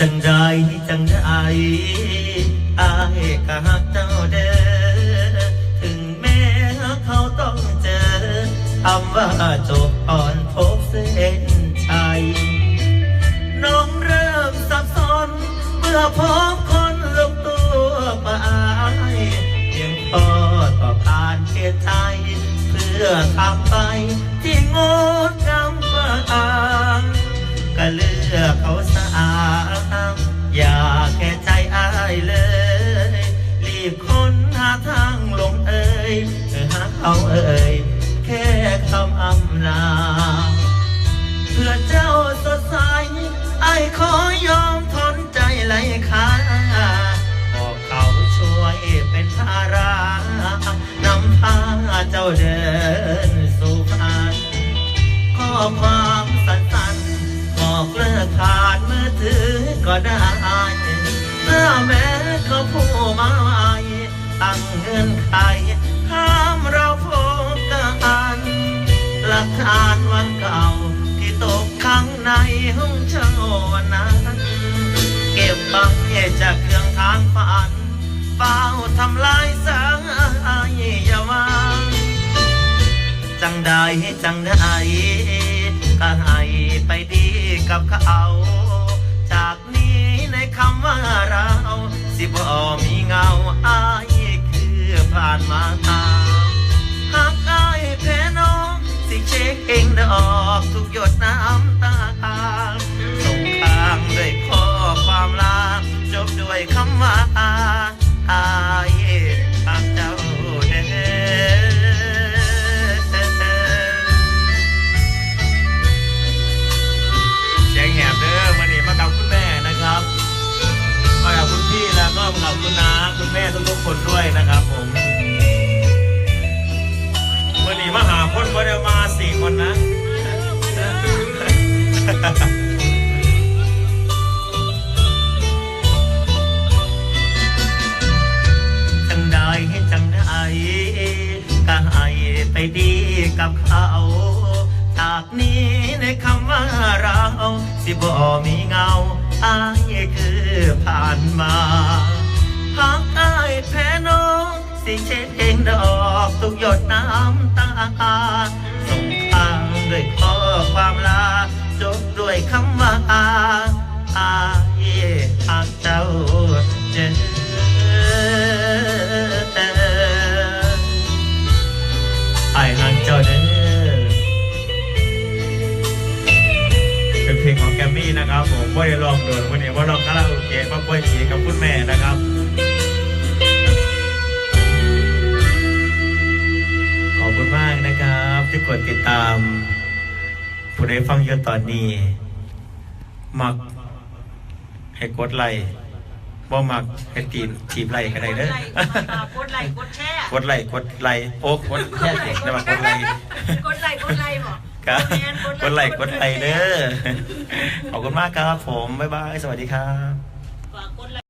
จังใดจังใดอายก็หักเจ้าเด้อถึงแม้เขาต้องเจอคำว่าจบอ่อนพบเส้นชัยน้องเริ่มสับสนเมื่อพบคนลงตัวไปเพียงพอต่อการเทใจเพื่อทำ ยเธอหาเขาเอ่ยแค่คำอำลาเพื่อเจ้าสดใสไอ้ขอยอมทนใจไหลค่าบอกเขาช่วยเป็นภาระนำพาเจ้าเดินสู่ฝันข้อความสั้นๆบอกเลิกผ่านมือถือก็ได้เมื่อแม้เขาผู้มาไว้ตั้งเงื่อนไข ทำลายสางอยอย่าวางจังใดจังใดก็ให้ไปดีกับเขาจากนี้ในคำว่าเรา สิบ่มีเงาอายคือผ่านมาทางหากอายแพ้น้อง สิเช็คเองดอกทุกหยดน้ำตา คนด้วยนะครับผมวันนี้มาหาคนวันเดียวมาสี่คนนะจังใดจังใดก็ให้ไปดีกับเขาจากนี้ในคำว่าเรา สิบ่มีเงาอายคือผ่านมา สิเช็ดเองดอกทุกหยดน้ำตาส่งทางด้วยข้อความลาจบด้วยคำว่าอาอายหากเจ้าเจอไอ้หักเจ้าเด้อเป็นเพลงของแกมมี่นะครับผมว่ได้ลองโดนวันนี้ว่าลองคาราโอเกะมาปล่อยเสีกับคุณแม่นะครับ ดติดตาม ผู้ใดฟังอยู่ตอนนี้ มักให้กดไลค์บ่มักให้ตีนทีบไลค์ก็ได้เด้อกดไลค์กดแชร์กดไลค์กดไลค์โอ้กดแค่กดได้มากดไลค์กดไลค์กดไลค์บอกครับกดไลค์กดไลค์เด้อขอบคุณมากครับผมบ๊ายบายสวัสดีครับ